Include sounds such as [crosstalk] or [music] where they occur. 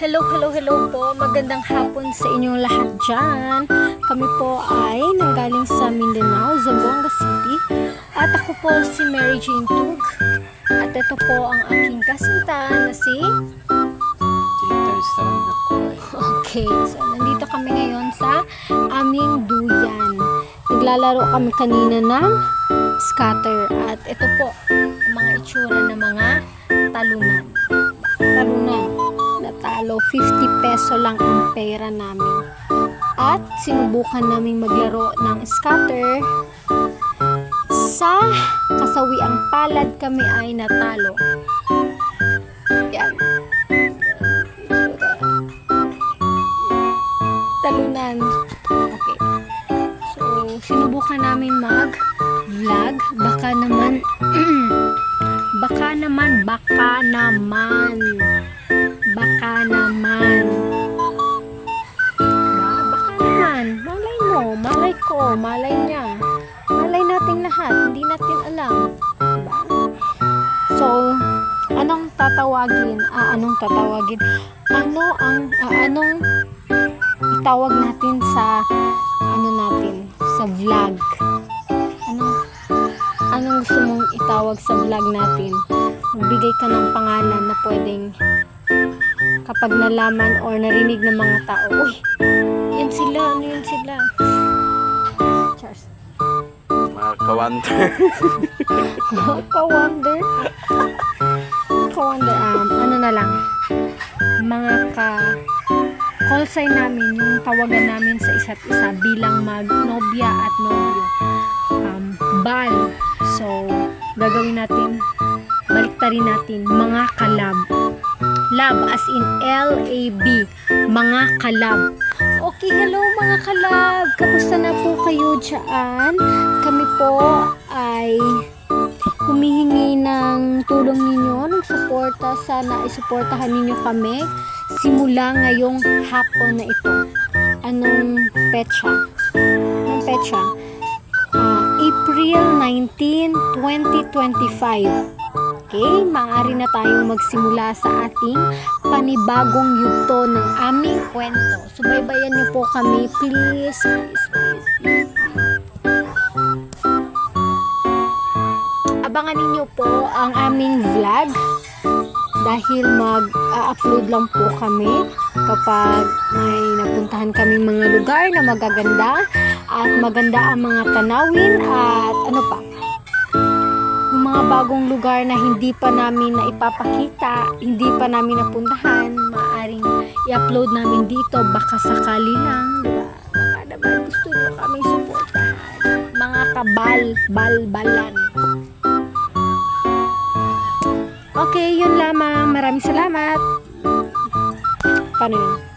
Hello, hello, hello po. Magandang hapon sa inyong lahat dyan. Kami po ay nanggaling sa Mindanao, Zamboanga City. At ako po si Mary Jane Tug. At ito po ang aking kasintahan na si... Okay, so nandito kami ngayon sa aming duyan. Naglalaro kami kanina ng scatter. At ito po, ang mga itsura ng mga. Talunan. Natalo, 50 peso lang ang pera namin. At sinubukan namin maglaro ng scatter. Sa kasawiang palad kami ay natalo. Yan. Talunan. Okay. So, sinubukan namin mag-vlog. [clears throat] Baka naman, baka naman, baka naman, malay ko, malay niya. Malay nating lahat. Hindi natin alam. So, anong tatawagin? Ah, anong tatawagin? Ano ang, ah, anong itawag natin sa ano natin sa vlog anong anong gusto mong itawag sa vlog natin magbigay ka ng pangalan na pwedeng kapag nalaman or narinig ng mga tao uy yan sila ano yan sila Charles Mga ka-wonder. ka-wonder ka-wonder um, ano na lang. Mga ka call sign namin yung tawagan namin sa isa't isa bilang magnobya at nobyo. Um, bal. So gagawin natin baliktarin natin mga kalab. Lab as in L-A-B mga kalab okay hello mga kalab kamusta na po kayo dyan kami po ay humihingi ng tulong ninyo, ng suporta. Sana isuportahan ninyo kami simula ngayong hapon na ito. Anong petsa? Anong petsa? Ah, April 19, 2025. Okay, maaari na tayong magsimula sa ating panibagong yugto ng aming kwento. Subaybayan niyo po kami, please, please, please. Abangan ninyo po ang aming vlog dahil mag-upload lang po kami kapag may napuntahan kaming mga lugar na magaganda at maganda ang mga tanawin at ano pa mga bagong lugar na hindi pa namin na ipapakita, hindi pa namin napuntahan, maaring i-upload namin dito, baka sakali lang, di ba? Baka naman gusto nyo kaming suportahan. Mga kabal, balbalan. Okay, yun lamang. Maraming salamat. Paano yun?